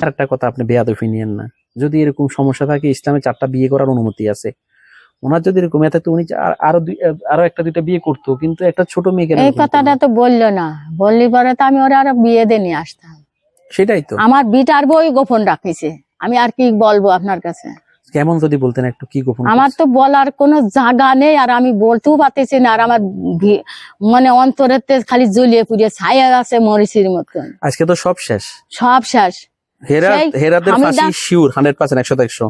আর একটা কথা আপনি বেয়াদফি নিয়েন না। যদি এরকম সমস্যা থাকে ইসলামে চারটা বিয়ে করার অনুমতি আছে। ওনার যদি এরকম এত উনি আরও দুই আরও একটা দুইটা বিয়ে করতো কিন্তু একটা ছোট মেয়ে কেন এই কথাটা? তো বলল না। বললি পরে তো আমি ওরা আরও বিয়ে দিয়ে নিয়ে আসতাম। সেটাই তো। আমার বিটার বই গোপন রাখিছে। আমি আর কি বলব আপনার কাছে? কেমন যদি বলতেন একটু কি গোপন আমার? তো বলার কোনো জায়গা নেই আর আমি বলতেও পারতেছি না। আর আমার মানে অন্তরের খালি জ্বলিয়ে পুড়িয়ে ছায়া আছে মরিচির মতন। আজকে তো সব শেষ। সব শেষ। হেরা হেরাদের ফাঁসি শিওর হান্ড্রেড পার্সেন্ট একশো একশো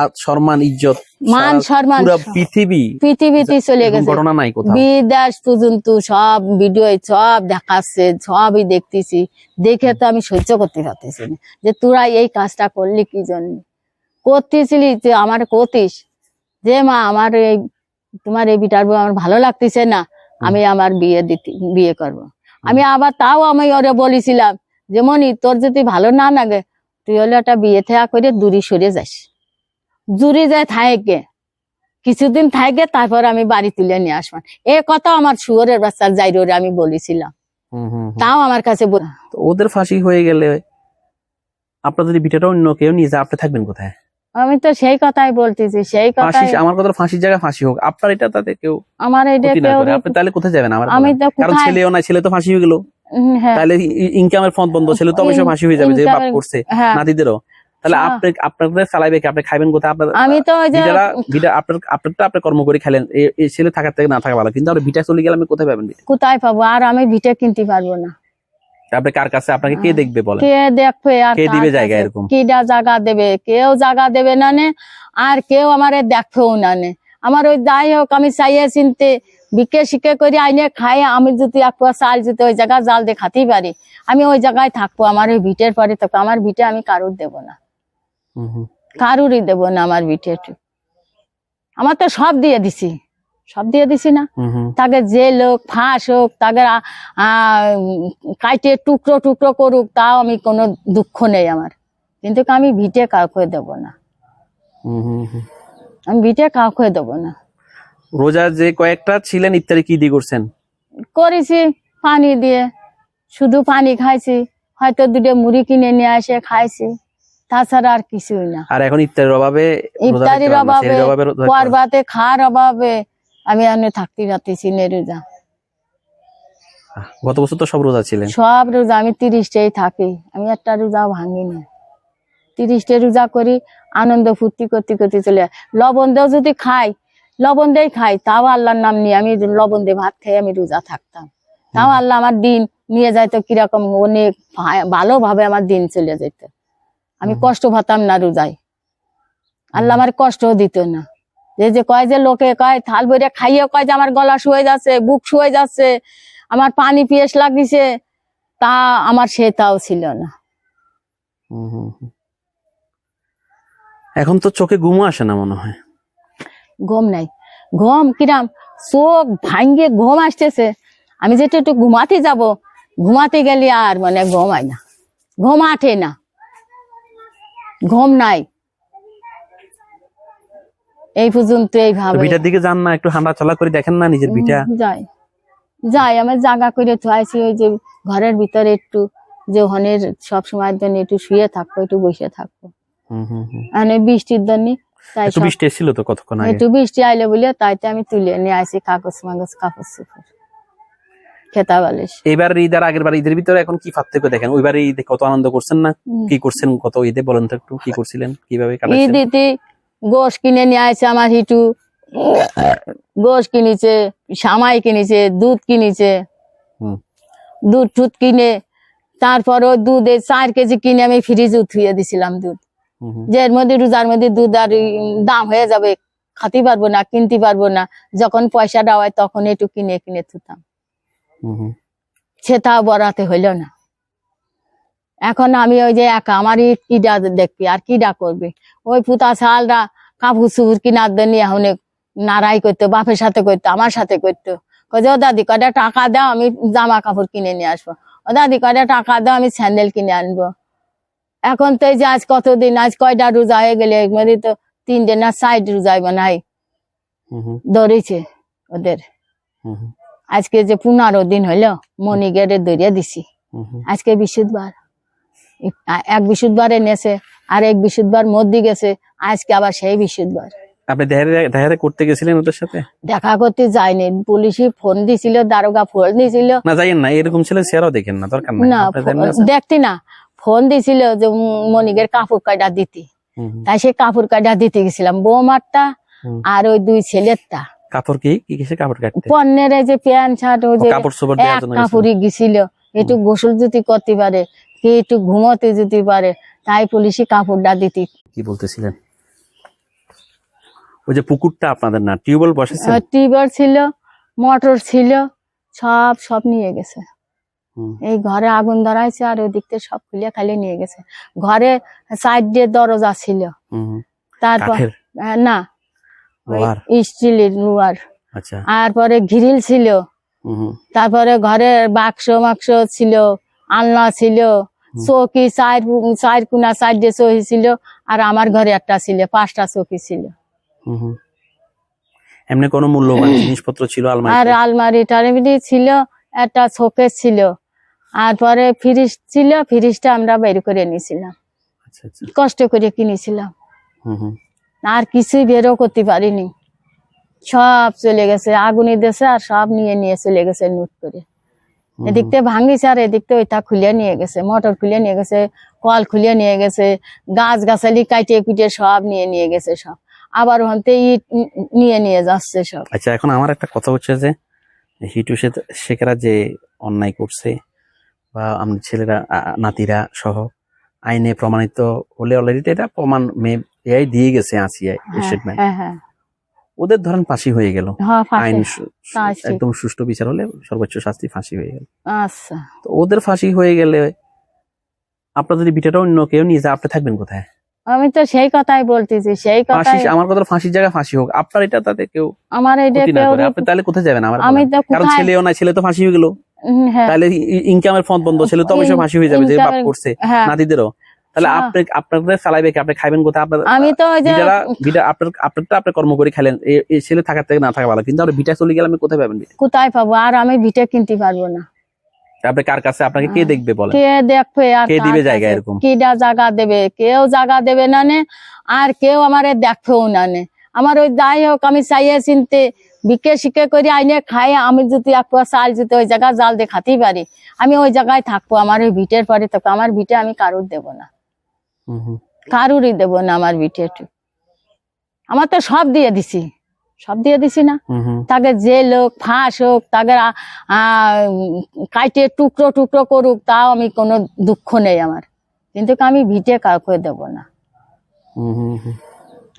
আর সম্মান ইজ্জত মান সম্মান পুরা পৃথিবী পৃথিবীতে চলে গেছে। ঘটনা নাই কোথাও। বিদেশ পর্যন্ত সব ভিডিও সব দেখাচ্ছে সবই দেখতেছি। দেখে তো আমি সহ্য করতে পারতেছি না। যে তোরা এই কাজটা করলি কি জন্য? করতেছিলি যে আমার করতিস যে মা আমার এই তোমার এই বিটার বউ আমার ভালো লাগতেছে না আমি আমার বিয়ে দিতে বিয়ে করব। আমি আবার তাও আমি ওরে বলেছিলাম যে মনি তোর যদি ভালো না লাগে তুই হলে একটা বিয়ে থেয়া করে দূরে সরে যাস। দূরে যায় থাকে কিছুদিন থাকে তারপর আমি বাড়ি তুলে নিয়ে আসবান এ কথা আমার শুয়োরের বাচ্চার যাইরে আমি বলেছিলাম। তাও আমার কাছে ওদের ফাঁসি হয়ে গেলে আপনার যদি বিটাটা অন্য কেউ নিয়ে যায় আপনি থাকবেন কোথায়? আমি তো সেই কথাই বলতেছি সেই আমার কথা ফাঁসির জায়গায় ফাঁসি হোক। আপনার এটা তাতে কেউ আমার এটা আপনি তাহলে কোথায় যাবেন? আমার আমি তো ছেলেও না ছেলে তো ফাঁসি হয়ে গেল। তাহলে ইনকামের ফন্দ বন্ধ ছেলে তো অবশ্যই ফাঁসি হয়ে যাবে যে বাপ করছে হ্যাঁ। নাতিদেরও। তাহলে হ্যাঁ। আপনি আপনাদের চালাইবে কি? আপনি খাইবেন কোথায়? আপনার আমি তো ভিটারা ভিটা আপনার আপনারটা আপনি কর্ম করে খেলেন। এই ছেলে থাকার থেকে না থাকা ভালো। কিন্তু ভিটা চলে গেলে আমি কোথায় পাবেন? কোথায় পাবো? আর আমি ভিটে কিনতে পারব না। আপনি কার কাছে? আপনাকে কে দেখবে বলেন? কে দেখবে আর কে দিবে জায়গা? এরকম? কিডা জায়গা দেবে? কেউ জায়গা দেবে না নে। আর কেউ আমারে দেখবেও না নে। আমার ওই যাই হোক আমি চাইয়ে চিনতে বিকে শিকে করে আইনে খাই আমি যদি এক চাল যদি ওই জায়গায় জাল দিয়ে খাতেই পারি আমি ওই জায়গায় থাকব আমার ওই ভিটের পরে থাকব আমার ভিটে আমি কারুর দেব না। কারুরই দেব না আমার ভিটে আমার তো সব দিয়ে দিছি সব দিয়ে দিছি না। তাকে যে লোক ফাঁস হোক তাকে কাইটে টুকরো টুকরো করুক তাও আমি কোনো দুঃখ নেই আমার কিন্তু আমি ভিটে কাউকে দেব না হুম, হুম, হুম। আমি ভিটে কাউকে দেব না রোজা যে কয়েকটা ছিলেন ইত্যাদি কি দিয়ে করছেন? করেছি পানি দিয়ে। শুধু পানি খাইছি হয়তো দুটো মুড়ি কিনে নিয়ে এসে খাইছি তাছাড়া আর কিছুই না। আর এখন ইফতারের অভাবে ইফতারির অভাবে। পরবাতে খাওয়ার অভাবে আমি এনে থাকতে পারতেছি না রোজা। গত বছর তো সব রোজা ছিলেন। সব রোজা আমি তিরিশটাই থাকি আমি একটা রোজা ভাঙি না। তিরিশটা রোজা করি আনন্দ ফুর্তি করতে করতে চলে। লবণ দিয়েও যদি খাই লবণ দিয়ে খাই তাও আল্লাহর নাম নিয়ে আমি লবণ দিয়ে ভাত খেয়ে আমি রোজা থাকতাম। তাও আল্লাহ আমার দিন নিয়ে যাইতো কীরকম অনেক ভালোভাবে আমার দিন চলে যেত আমি কষ্ট পাতাম না রোজায়। আল্লাহ আমার কষ্টও দিত না। যে যে কয় যে লোকে কয় থাল বইরে খাইয়ে কয় যে আমার গলা শুয়ে যাচ্ছে বুক শুয়ে যাচ্ছে আমার পানি পিয়াস লাগিছে তা আমার সে তাও ছিল না। এখন তো চোখে ঘুমও আসে না মনে হয়। ঘুম নাই। ঘুম কিরাম? চোখ ভাঙ্গে ঘুম আসতেছে। আমি যেটা একটু ঘুমাতে যাব ঘুমাতে গেলে আর মানে ঘুম হয় না। ঘুম আঠে না। ঘুম নাই। এই পর্যন্ত এইভাবে। ভিটার দিকে যান না একটু হাঁটা চলা করে দেখেন না নিজের উম, যাই। যাই আমার জায়গা করে থুয়াইছি ওই যে ঘরের ভিতরে একটু যে হনের সব সময়ের জন্য একটু শুয়ে থাকব একটু বসে থাকব। হুম, হুম, হুম। মানে বৃষ্টির জন্য তাই একটু বৃষ্টি এসেছিল তো কতক্ষণ আগে? একটু বৃষ্টি আইলে বলে তাইতে আমি তুলে নিয়ে আসি কাগজ মাগজ কাপড় চোপড় খেতা বালিশ। এবার ঈদ আর আগের বার ঈদের ভিতরে এখন কি পার্থক্য দেখেন? ওইবার ঈদে কত আনন্দ করছেন না? কি করছেন কত ঈদে? বলেন তো একটু কি করছিলেন? কীভাবে কাটাচ্ছেন গোশ কিনে নিয়ে আসছে আমার হিটু। গোশ কিনেছে সামাই কিনেছে দুধ কিনেছে। দুধ টুধ কিনে তারপর ওই দুধে চার কেজি কিনে আমি ফ্রিজে উঠিয়ে দিছিলাম দুধ। যে এর মধ্যে রোজার মধ্যে দুধ আর দাম হয়ে যাবে খাতে পারব না কিনতে পারব না যখন পয়সাটা হয় তখন একটু কিনে কিনে থুতাম। সেটাও বরাতে হইল না। এখন আমি ওই যে একা আমার ঈদ কিডা দেখবি আর কিডা করবে? ওই পুতা শালরা কাপড় চুপুর কিনার জন্য এখন নারাই করতো বাপের সাথে করতো আমার সাথে করতো। কয়ে ও দাদি কয়টা টাকা দাও আমি জামা কাপড় কিনে নিয়ে আসব। ও দাদি কয়টা টাকা দাও আমি স্যান্ডেল কিনে আনব। এখন তো এই যে আজ কতদিন? আজ কয়টা রোজা হয়ে গেলে? এর তো তিনটে না সাইড রোজাই বানাই। ধরেছে ওদের। আজকে যে পনেরো দিন হইল মনি গেটে ধরিয়ে দিছি। আজকে বৃহস্পতিবার। এক বিশুদ্ধবারে নেছে আর এক বিশুদ্ধবার মধ্যে গেছে আজকে আবার সেই বিশুদ্ধবার আপনি দেহারে করতে গেছিলেন ওদের সাথে? দেখা করতে যায়নি পুলিশই ফোন দিছিল দারোগা ফোন দিছিল। না যাইয়েন না এরকম ছেলে সেরাও দেখেন না দরকার না দেখতি না। ফোন দিছিল যে মনিকের কাপড় কাটা দিতি। তাই সে কাপড় কাটা দিতে গেছিলাম বৌমারটা আর ওই দুই ছেলেরটা। কাপড় কি? কি কিসে কাপড় কাটতে? পণ্যের যে প্যান্ট শার্ট ওই ও, যে কাপড় চোপড় দেওয়ার জন্য কাপড়ই গেছিল। একটু গোসল যদি করতে পারে কি একটু ঘুমোতে যেতে পারে তাই পুলিশই কাপড়টা দিতি। কি বলতেছিলেন? ওই যে পুকুরটা আপনাদের না টিউবওয়েল বসেছেন টিউবওয়েল ছিল মোটর ছিল সব সব নিয়ে গেছে। এই ঘরে আগুন ধরাইছে আর ওই দিক থেকে সব খুলে খালি নিয়ে গেছে। ঘরে সাইড দিয়ে দরজা ছিল। তারপর না। স্টিলের লোয়ার আচ্ছা। আর পরে গ্রিল ছিল। তারপরে ঘরে বাক্স মাক্স ছিল আলনা ছিল চৌকি চার চার কোনা চার দিয়ে চৌকি ছিল আর আমার ঘরে একটা ছিল পাঁচটা চৌকি ছিল। হুম, হুম। এমনি কোনো মূল্যবান জিনিসপত্র ছিল আর আলমারি আলমারি টালমারি ছিল একটা শোকেস ছিল। আর পরে ফ্রিজ ছিল ফ্রিজটা আমরা বের করে নিয়েছিলাম। আচ্ছা আচ্ছা। কষ্ট করে কিনেছিলাম। হুম, হুম। আর কিছুই বেরও করতে পারিনি। সব চলে গেছে আগুনে দেশে আর সব নিয়ে নিয়ে চলে গেছে লুট করে। হুম, এদিক থেকে ভাঙিছে আর এদিক থেকে ওইটা খুলে নিয়ে গেছে মোটর খুলে নিয়ে গেছে কল খুলে নিয়ে গেছে গাছ গাছালি কাইটে কুটে সব নিয়ে নিয়ে গেছে সব। আবার ওখানতে ইট নিয়ে নিয়ে যাচ্ছে সব। আচ্ছা এখন আমার একটা কথা হচ্ছে যে হিটু শেখ- শেখেরা যে অন্যায় করছে বা আমাদের ছেলেরা নাতিরা সহ আইনে প্রমাণিত হলে অলরেডি এটা প্রমাণ মে এআই দিয়ে গেছে আসিয়ায় হ্যাঁ, স্টেটমেন্ট হ্যাঁ হ্যাঁ। ওদের ধরেন ফাঁসি হয়ে গেল। হ্যাঁ। আইন। একদম সুষ্ঠু বিচার হলে সর্বোচ্চ শাস্তি ফাঁসি হয়ে গেল। আচ্ছা। তো ওদের ফাঁসি হয়ে গেলে আপনার যদি বিটাটা অন্য কেউ নিয়ে যায় আপনি থাকবেন কোথায়? আমি তো সেই কথাই বলতেছি সেই কথাই আমার কথা ফাঁসির জায়গায় ফাঁসি হোক। আপনার এটা তাতে কেউ আমার এটা কেউ আপনি তাহলে কোথায় যাবেন? আমার আমি তো কারণ ছেলেও না ছেলে তো ফাঁসি হয়ে গেল। হ্যাঁ। তাহলে ইনকামের ফন্দ বন্ধ। ছেলে তো অবশ্যই ফাঁসি হয়ে যাবে যে বাপ করছে। হ্যাঁ। নাতিদেরও। তাহলে হ্যাঁ। আপনি আপনাদের চালাইবে কি? আপনি খাইবেন কোথায়? আপনার আমি তো ওই যে আপনার আপনারটা আপনার কর্ম করে খাইলেন। এ- এই ছেলে থাকার থেকে না থাকা ভালো। কিন্তু আমরা বিটা চলে গেলে আমি কোথায় পাবেন কোথায় পাবো? আর আমি ভিটে কিনতে পারব না। আপনি কার কাছে? আপনাকে কে দেখবে বলেন? কে দেখবে আর কে দিবে জায়গা এরকম? কিডা জায়গা দেবে? কেউ জায়গা দেবে না নে আর কেউ আমারে দেখবেও না নে। আমার ওই যাই হোক আমি চাইয়ে চিনতে বিকে শিকে করে আইনে খাই আমি যদি এক পোয়া চাল যদি ওই জায়গা জাল দিয়ে খাতেই পারি আমি ওই জায়গায় থাকব আমার ওই ভিটের পরে থাকব। আমার ভিটে আমি কারুর দেব না। কারুরই দেব না আমার ভিটে আমার তো সব দিয়ে দিছি। সব দিয়ে দিছি না। তাকে যে লোক ফাঁস হোক তাকে কাইটে টুকরো টুকরো করুক তাও আমি কোনো দুঃখ নেই আমার। কিন্তু আমি ভিটে কাউকে দেব না।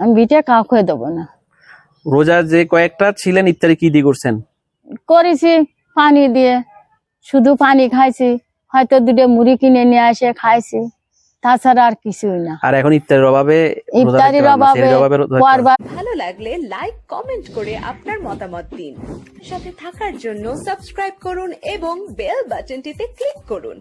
আমি ভিটে কাউকে দেব না। রোজা যে কয়েকটা ছিলেন ইত্যাদি কি দিয়ে করছেন? করেছি পানি দিয়ে। শুধু পানি খাইছি। হয়তো দুটো মুড়ি কিনে নিয়ে এসে খাইছি। তাছাড়া আর কিছুই না। আর এখন ইফতারের অভাবে ইফতারির অভাবে ভালো লাগলে লাইক কমেন্ট করে আপনার মতামত দিন। সাথে থাকার জন্য সাবস্ক্রাইব করুন এবং বেল বাটনটিতে ক্লিক করুন।